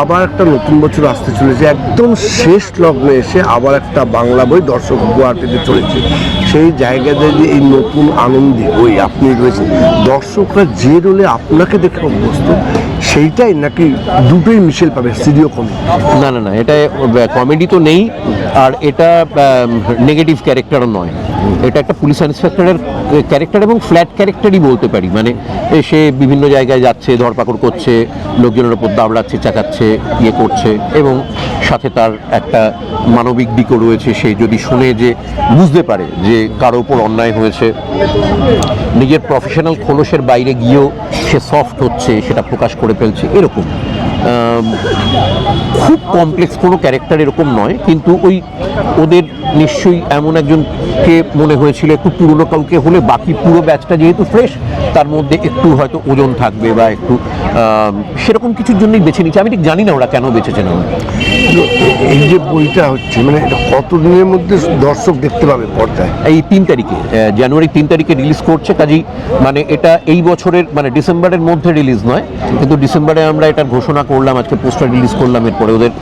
আবার একটা নতুন বছর আসতে চলেছে। একদম শেষ লগ্নে এসে আবার একটা বাংলা বই দর্শক পেতে চলেছে। সেই জায়গাতে যে এই নতুন আনন্দে বই আপনি রয়েছেন, দর্শকরা যে রোলে আপনাকে দেখে অভ্যস্ত, সেইটাই নাকি দুটোই মিশেল পাবে, সিডিও কমে? না না না, এটা কমেডি তো নেই, আর এটা নেগেটিভ ক্যারেক্টারও নয়। এটা একটা পুলিশ ইন্সপেক্টরের ক্যারেক্টার এবং ফ্ল্যাট ক্যারেক্টারই বলতে পারি। মানে সে বিভিন্ন জায়গায় যাচ্ছে, ধরপাকড় করছে, লোকজনের ওপর দাবড়াচ্ছে চাকাচ্ছে ইয়ে করছে এবং সাথে তার একটা মানবিক দিকও রয়েছে। সে যদি শুনে যে, বুঝতে পারে যে কারও ওপর অন্যায় হয়েছে, নিজের প্রফেশনাল খোলসের বাইরে গিয়েও সে সফট হচ্ছে, সেটা প্রকাশ করে ফেলছে, এরকম। খুব কমপ্লেক্স কোনো ক্যারেক্টার এরকম নয় কিন্তু ওই ওদের নিশ্চয়ই এমন একজনকে মনে হয়েছিল একটু পুরনো কাউকে হলে বাকি পুরো ব্যাচটা যেহেতু ফ্রেশ তার মধ্যে একটু হয়তো ওজন থাকবে বা একটু সেরকম কিছুর জন্যই বেছে নিচ্ছে আমি ঠিক জানি না ওরা কেন বেছেছে না। এই যে বইটা হচ্ছে মানে এটা কত দিনের মধ্যে দর্শক দেখতে পাবে পর্দায়? এই তিন তারিখে জানুয়ারি তিন তারিখে রিলিজ করছে কাজেই মানে এটা এই বছরের মানে ডিসেম্বরের মধ্যে রিলিজ নয় কিন্তু ডিসেম্বরে আমরা এটা ঘোষণা করলাম আজকে পোস্টার রিলিজ করলাম এরপরে ওদের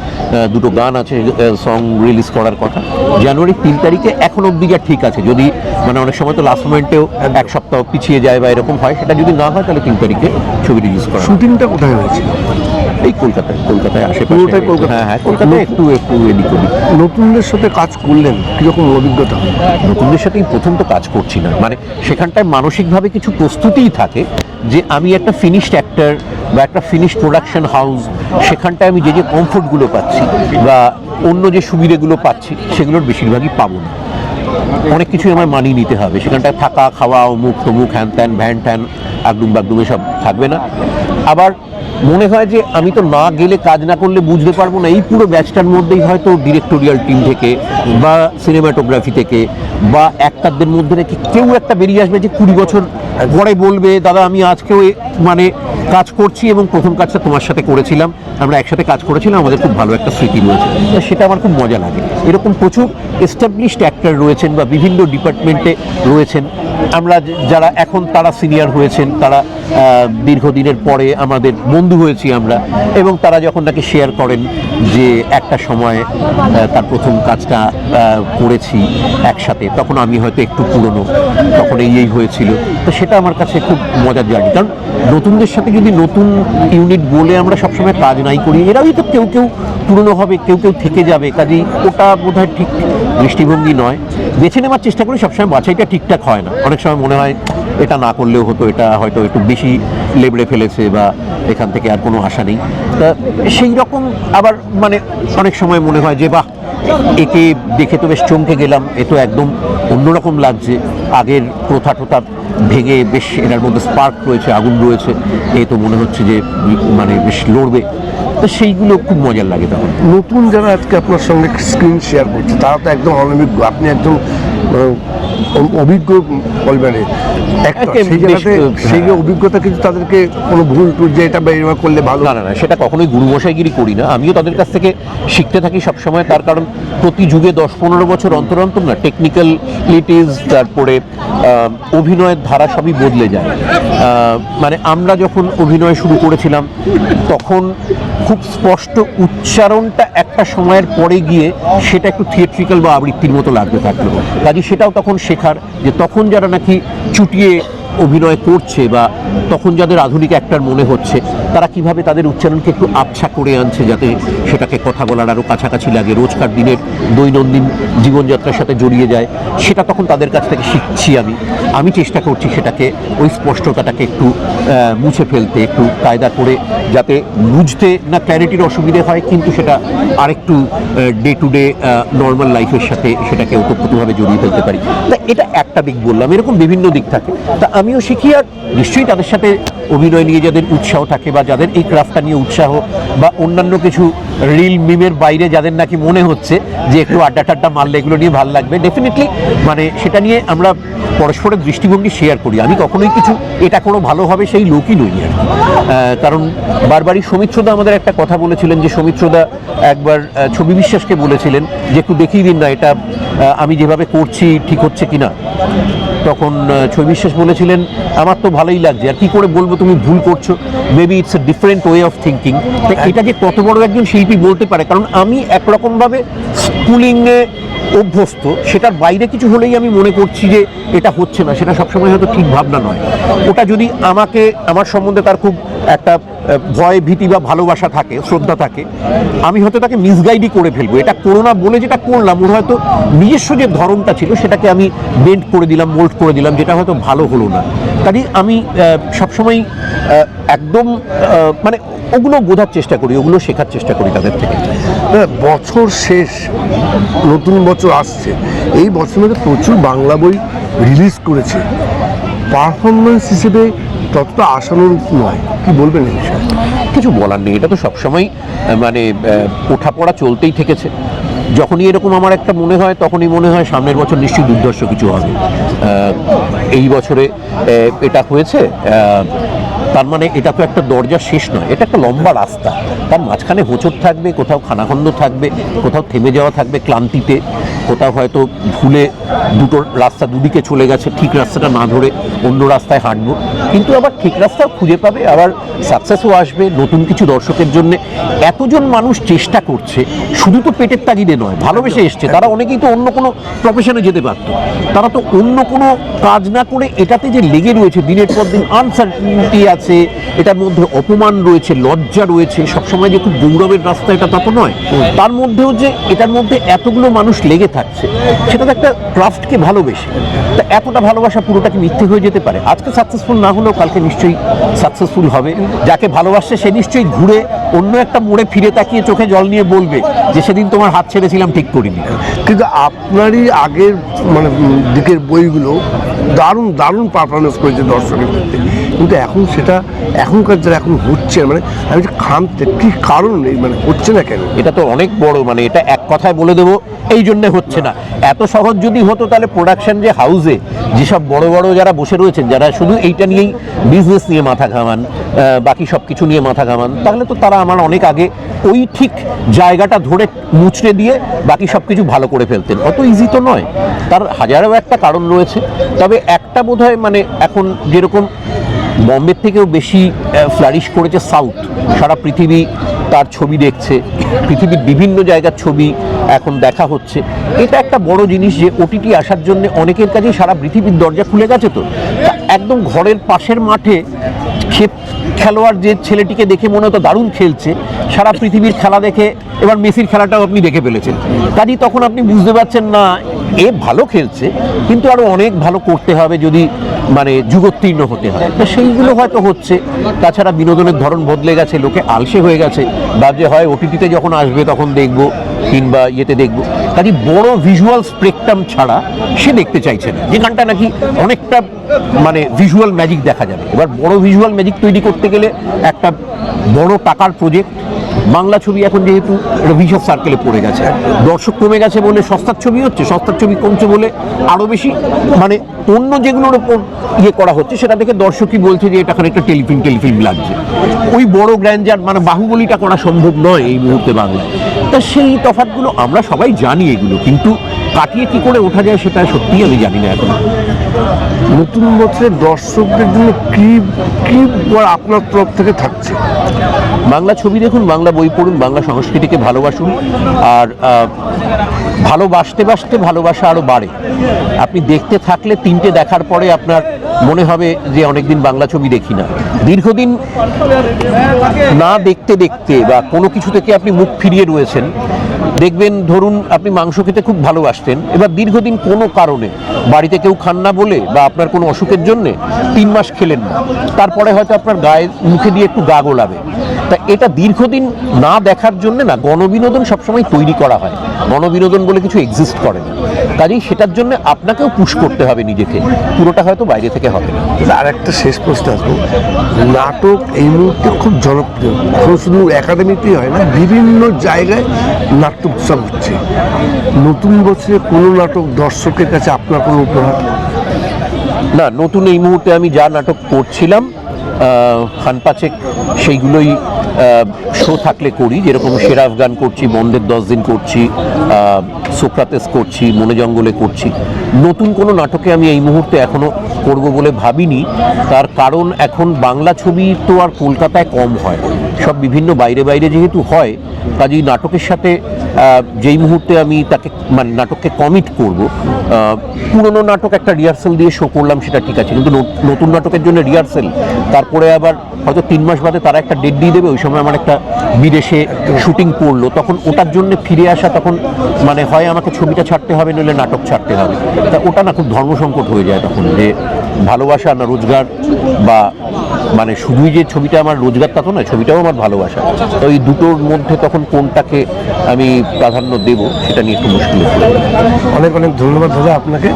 দুটো গান আছে সং রিলিজ করার কথা। জানুয়ারি তিন তারিখে এখন অব্দি যা ঠিক আছে যদি মানে অনেক সময় তো লাস্ট মোমেন্টেও এক সপ্তাহ পিছিয়ে যায় বা এরকম হয় সেটা যদি না হয় তাহলে তিন তারিখে ছবি রিলিজ করা। শুটিংটা কোথায় হয়েছিল? এই কলকাতায় কলকাতায় আশেপাশে। পুরোটাই কলকাতা? হ্যাঁ হ্যাঁ কলকাতায় একটু একটু এদিক ওদিক। নতুনদের সাথে কাজ করলেন কীরকম অভিজ্ঞতা? নতুনদের সাথেই প্রথম তো কাজ করছি না মানে সেখানটায় মানসিকভাবে কিছু প্রস্তুতিই থাকে যে আমি একটা ফিনিশড অ্যাক্টর বা একটা ফিনিশড প্রোডাকশন হাউস সেখানটায় আমি যে যে কমফোর্টগুলো পাচ্ছি বা অন্য যে সুবিধেগুলো পাচ্ছি সেগুলোর বেশিরভাগই পাবো না। অনেক কিছুই আমার মানিয়ে নিতে হবে। সেখানটায় থাকা খাওয়া অমুক তমুক হ্যান ত্যান ভ্যান ট্যান আগডুম বাগডুম সব থাকবে না। আবার মনে হয় যে আমি তো না গেলে কাজ না করলে বুঝতে পারব না এই পুরো ব্যাচটার মধ্যেই হয়তো ডিরেক্টোরিয়াল টিম থেকে বা সিনেমাটোগ্রাফি থেকে বা একটাদের মধ্যে থেকে কেউ একটা বেরিয়ে আসবে যে কুড়ি বছর পরে বলবে দাদা আমি আজকেও মানে কাজ করছি এবং প্রথম কাজটা তোমার সাথে করেছিলাম। আমরা একসাথে কাজ করেছিলাম, আমাদের খুব ভালো একটা স্মৃতি রয়েছে। সেটা আমার খুব মজা লাগে। এরকম প্রচুর এস্টাবলিশড অ্যাক্টর রয়েছেন বা বিভিন্ন ডিপার্টমেন্টে রয়েছেন। আমরা যারা এখন তারা সিনিয়র হয়েছেন, তারা দীর্ঘদিনের পরে আমাদের বন্ধু হয়েছি আমরা এবং তারা যখন নাকি শেয়ার করেন যে একটা সময় তার প্রথম কাজটা করেছি একসাথে, তখন আমি হয়তো একটু পুরনো, তখন এই এই হয়েছিল। তো সেটা আমার কাছে খুব মজার জার্নি। কারণ নতুনদের সাথে যদি নতুন ইউনিট বলে আমরা সবসময় কাজ নাই করি, এরাই তো কেউ কেউ পুরনো হবে, কেউ কেউ থেকে যাবে, কাজেই ওটা বোধহয় ঠিক দৃষ্টিভঙ্গি নয়। বেছে নেওয়ার চেষ্টা করি, সবসময় বাছাইটা ঠিকঠাক হয় না। অনেক সময় মনে হয় এটা না করলেও হতো, এটা হয়তো একটু বেশি লেবড়ে ফেলেছে বা এখান থেকে আর কোনো আশা নেই। তা সেই রকম আবার মানে অনেক সময় মনে হয় যে, বাহ একে দেখে তো বেশ চমকে গেলাম। এ তো একদম অন্যরকম লাগছে। আগের প্রথা টোথা ভেঙে বেশ এটার মধ্যে স্পার্ক রয়েছে, আগুন রয়েছে। এ তো মনে হচ্ছে যে মানে বেশ লড়বে। তো সেইগুলো খুব মজার লাগে তখন। নতুন যারা আজকে আপনার সঙ্গে স্ক্রিন শেয়ার করছে, তারা তো একদম অনভিজ্ঞ। আপনি একদম অভিজ্ঞ বলবেন সেই হ্যাঁ। অভিজ্ঞতা কিন্তু তাদেরকে কোনো ভুল টুল যে এটা করলে ভালো। না না সেটা কখনোই গুরুমশাইগিরি করি না। আমিও তাদের কাছ থেকে শিখতে থাকি সবসময় তার কারণ প্রতি যুগে দশ পনেরো বছর অন্তর অন্তর না টেকনিক্যাল তারপরে অভিনয়ের ধারা সবই বদলে যায়। মানে আমরা যখন অভিনয় শুরু করেছিলাম তখন খুব স্পষ্ট উচ্চারণটা একটা সময়ের পরে গিয়ে সেটা একটু থিয়েট্রিক্যাল বা আবৃত্তির মতো লাগতে থাকল। কাজে সেটাও তখন শেখার যে তখন যারা নাকি চুটিয়ে অভিনয় করছে বা তখন যাদের আধুনিক অ্যাক্টর মনে হচ্ছে, তারা কীভাবে তাদের উচ্চারণকে একটু আবছা করে আনছে যাতে সেটাকে কথা বলার আরও কাছাকাছি লাগে। রোজকার দিনের দৈনন্দিন জীবনযাত্রার সাথে জড়িয়ে যায়। সেটা তখন তাদের কাছ থেকে শিখছি আমি। আমি চেষ্টা করছি সেটাকে, ওই স্পষ্টতাটাকে একটু মুছে ফেলতে, একটু কায়দা করে যাতে বুঝতে না ক্ল্যারিটির অসুবিধে হয়, কিন্তু সেটা আরেকটু ডে টু ডে নর্মাল লাইফের সাথে সেটাকে ওতপ্রোতভাবে জড়িয়ে ফেলতে পারি। তা এটা একটা দিক বললাম, এরকম বিভিন্ন দিক থাকে। তা আমিও শিখি আর নিশ্চয়ই তাদের সাথে অভিনয় নিয়ে যাদের উৎসাহ থাকে বা যাদের এই ক্রাফটটা নিয়ে উৎসাহ বা অন্যান্য কিছু রিল মিমের বাইরে যাদের নাকি মনে হচ্ছে যে একটু আড্ডা টাড্ডা মারলে এগুলো নিয়ে ভালো লাগবে ডেফিনেটলি মানে সেটা নিয়ে আমরা পরস্পরের দৃষ্টিভঙ্গি শেয়ার করি। আমি কখনোই কিছু, এটা কোনো ভালো হবে সেই লোকই নই আর কারণ বারবারই সৌমিত্রদা আমাদের একটা কথা বলেছিলেন যে সৌমিত্রদা একবার ছবি বিশ্বাসকে বলেছিলেন যে একটু দেখিয়ে দিন না, এটা আমি যেভাবে করছি ঠিক হচ্ছে কিনা। তখন ছবি বিশ্বাস বলেছিলেন, আমার তো ভালোই লাগছে, আর কি করে বলব তুমি ভুল করছ? Maybe it's a different way of thinking এটা যে কত বড় একজন শিল্পী বলতে পারে, কারণ আমি একরকমভাবে স্কুলিংয়ে অভ্যস্ত, সেটার বাইরে কিছু হলেই আমি মনে করছি যে এটা হচ্ছে না, সেটা সবসময় হয়তো ঠিক ভাবনা নয়। ওটা যদি আমাকে, আমার সম্বন্ধে তার খুব একটা ভয়, ভীতি বা ভালোবাসা থাকে, শ্রদ্ধা থাকে, আমি হয়তো তাকে মিসগাইডই করে ফেলব। এটা করো না বলে যেটা করলাম, ওর হয়তো নিজস্ব যে ধরনটা ছিল, সেটাকে আমি বেন্ড করে দিলাম মোল্ড করে দিলাম, যেটা হয়তো ভালো হলো না। কাজে আমি সবসময় একদম মানে ওগুলো বোঝার চেষ্টা করি ওগুলো শেখার চেষ্টা করি তাদের থেকে। বছর শেষ নতুন বছর আসছে। এই বছর প্রচুর বাংলা বই রিলিজ করেছে। পারফরমেন্স হিসেবে ততটা আশানুরূপ নয়। কি বলবেন এই বিষয়ে? কিছু বলার নেই এটা তো সবসময় মানে ওঠাপড়া চলতেই থেকেছে। যখনই এরকম আমার একটা মনে হয় তখনই মনে হয় সামনের বছর নিশ্চয়ই দুর্দর্শ কিছু হবে। এই বছরে এটা হয়েছে তার মানে এটা তো একটা দরজা শেষ নয়, এটা একটা লম্বা রাস্তা। তার মাঝখানে হোঁচট থাকবে, কোথাও খানাখন্দ থাকবে, কোথাও থেমে যাওয়া থাকবে ক্লান্তিতে। কোথাও হয়তো ভুলে দুটো রাস্তা দুদিকে চলে গেছে ঠিক রাস্তাটা না ধরে অন্য রাস্তায় হাঁটবো। কিন্তু আবার ঠিক রাস্তা খুঁজে পাবে আবার সাকসেসও আসবে নতুন কিছু দর্শকের জন্য। এতজন মানুষ চেষ্টা করছে শুধু তো পেটের তাগিদে নয় ভালোবেসে এসছে। তারা অনেকেই তো অন্য কোনো প্রফেশনে যেতে পারতো। তারা তো অন্য কোনো কাজ না করে এটাতে যে লেগে রয়েছে দিনের পর দিন আনসার্টিনিটি আছে এটার মধ্যে অপমান রয়েছে লজ্জা রয়েছে সবসময় যে খুব গৌরবের রাস্তা এটা তা তো নয়। তার মধ্যেও যে এটার মধ্যে এতগুলো মানুষ লেগে থাকছে সেটা তো একটা ক্রাফটকে ভালোবেসে। তা এতটা ভালোবাসা পুরোটা কি মিথ্যে হয়ে যেতে পারে? আজকে সাকসেসফুল না হলেও কালকে নিশ্চয়ই সাকসেসফুল হবে। যাকে ভালোবাসছে সে নিশ্চয়ই ঘুরে অন্য একটা মোড়ে ফিরে তাকিয়ে চোখে জল নিয়ে বলবে যে, সেদিন তোমার হাত ছেড়েছিলাম, ঠিক করিনি। কিন্তু আপনারই আগের মানে দিকের বইগুলো দারুণ দারুণ পারফরমেন্স করেছে দর্শকের ক্ষেত্রে কিন্তু এখন সেটা এখনকার যারা এখন হচ্ছে মানে আমি খামতে, কি কারণ নেই মানে হচ্ছে না কেন? এটা তো অনেক বড় মানে এটা এক কথায় বলে দেবো, এই জন্যে হচ্ছে না। এত সহজ যদি হতো তাহলে প্রোডাকশন যে হাউসে যেসব বড় বড় যারা বসে রয়েছেন, যারা শুধু এইটা নিয়েই বিজনেস নিয়ে মাথা ঘামান বাকি সব কিছু নিয়ে মাথা ঘামান, তাহলে তো তারা আমার অনেক আগে ওই ঠিক জায়গাটা ধরে মুচড়ে দিয়ে বাকি সব কিছু ভালো করে ফেলতেন। অত ইজি তো নয়। তার হাজারো একটা কারণ রয়েছে। তবে একটা বোধহয় মানে এখন যেরকম বম্বের থেকেও বেশি ফ্লারিশ করেছে সাউথ সারা পৃথিবী তার ছবি দেখছে, পৃথিবীর বিভিন্ন জায়গার ছবি এখন দেখা হচ্ছে। এটা একটা বড় জিনিস যে ওটিটি আসার জন্য অনেকের কাছেই সারা পৃথিবীর দরজা খুলে গেছে তো। একদম ঘরের পাশের মাঠে ক্ষেপ খেলোয়াড় যে ছেলেটিকে দেখে মনে হতো দারুণ খেলছে, সারা পৃথিবীর খেলা দেখে এবার মেসির খেলাটাও আপনি দেখে ফেলেছেন। কাজেই তখন আপনি বুঝতে পারছেন না এ ভালো খেলছে, কিন্তু আরও অনেক ভালো করতে হবে যদি মানে যুগোত্তীর্ণ হতে হয়। তো সেইগুলো হয়তো হচ্ছে। তাছাড়া বিনোদনের ধরন বদলে গেছে, লোকে আলসে হয়ে গেছে। বা যে হয় ওটিটিতে যখন আসবে তখন দেখব। কিংবা ইয়েতে দেখব। কাজে বড় ভিজুয়াল স্পেকট্রাম ছাড়া সে দেখতে চাইছে না। যেখানটা নাকি অনেকটা মানে ভিজুয়াল ম্যাজিক দেখা যাবে। এবার বড় ভিজুয়াল ম্যাজিক তৈরি করতে গেলে একটা বড় টাকার প্রজেক্ট বাংলা ছবি এখন যেহেতু একটা ভিশক সার্কেলে পড়ে গেছে। দর্শক কমে গেছে বলে সস্তার ছবি হচ্ছে, সস্তার ছবি কমছে বলে আরও বেশি মানে অন্য যেগুলোর ওপর ইয়ে করা হচ্ছে, সেটা দেখে দর্শকই বলছে যে এটা একটা টেলিফিল্ম টেলিফিল্ম লাগছে। ওই বড় গ্র্যান্ডার মানে বাহুবলিটা করা সম্ভব নয় এই মুহূর্তে বাংলায়। তা সেই তফাৎগুলো আমরা সবাই জানি এগুলো কিন্তু কাটিয়ে কি করে ওঠা যায় সেটা সত্যিই আমি জানি না এখন। নতুন বছরের দর্শকদের জন্য কি কি আপনার তরফ থেকে থাকছে? বাংলা ছবি দেখুন বাংলা বই পড়ুন বাংলা সংস্কৃতিকে ভালোবাসুন আর ভালোবাসতে বাসতে ভালোবাসা আরও বাড়ে। আপনি দেখতে থাকলে তিনটে দেখার পরে আপনার মনে হবে যে অনেকদিন বাংলা ছবি দেখি না। দীর্ঘদিন না দেখতে দেখতে বা কোনো কিছু থেকে আপনি মুখ ফিরিয়ে রয়েছেন? দেখবেন, ধরুন আপনি মাংস খেতে খুব ভালোবাসতেন, এবার দীর্ঘদিন কোনো কারণে বাড়িতে কেউ খান না বলে বা আপনার কোনো অসুখের জন্যে তিন মাস খেলেন না, তারপরে হয়তো আপনার গায়ে মুখে দিয়ে একটু গা গোলাবে। তা এটা দীর্ঘদিন না দেখার জন্য না, গণবিনোদন সবসময় তৈরি করা হয়। গণবিনোদন বলে কিছু এক্সিস্ট করে না। কাজেই সেটার জন্য আপনাকেও পুশ করতে হবে নিজেকে, পুরোটা হয়তো বাইরে থেকে হবে না। আর একটা শেষ প্রশ্ন আসব। নাটক এই মুহূর্তে খুব জনপ্রিয়। শুধু একাডেমিতেই হয় না, বিভিন্ন জায়গায় নাট্য উৎসব হচ্ছে। নতুন বছরে কোনো নাটক দর্শকের কাছে আপনার কোনো উপহার? না, নতুন এই মুহূর্তে আমি যা নাটক করছিলাম খান পাচেক, সেইগুলোই শো থাকলে করি। যেরকম সেরা আফগান করছি বন্ধের দশ দিন করছি সোক্রাতেস করছি, মনে জঙ্গলে করছি। নতুন কোনো নাটকে আমি এই মুহূর্তে এখনও করব বলে ভাবিনি। তার কারণ এখন বাংলা ছবি তো আর কলকাতায় কম হয়। সব বিভিন্ন বাইরে বাইরে যেহেতু হয়, কাজেই নাটকের সাথে যেই মুহূর্তে আমি তাকে মানে নাটককে কমিট করব পুরনো নাটক একটা রিহার্সেল দিয়ে শো করলাম সেটা ঠিক আছে, কিন্তু নতুন নাটকের জন্য রিহার্সেল তারপরে আবার হয়তো তিন মাস বাদে তারা একটা ডেট দিয়ে দেবে, ওই সময় আমার একটা বিদেশে শুটিং পড়ল, তখন ওটার জন্য ফিরে আসা তখন মানে হয় আমাকে ছবিটা ছাড়তে হবে, নইলে নাটক ছাড়তে হবে। তা ওটা না খুব ধর্মসংকট হয়ে যায় তখন, যে ভালোবাসা না রোজগার বা মানে শুধুই যে ছবিটা আমার রোজগার তা তো নয়, ছবিটাও আমার ভালোবাসা। তো এই দুটোর মধ্যে তখন কোনটাকে আমি প্রাধান্য দেব সেটা নিয়ে একটু মুশকিল অনেক অনেক ধন্যবাদ দাদা আপনাকে।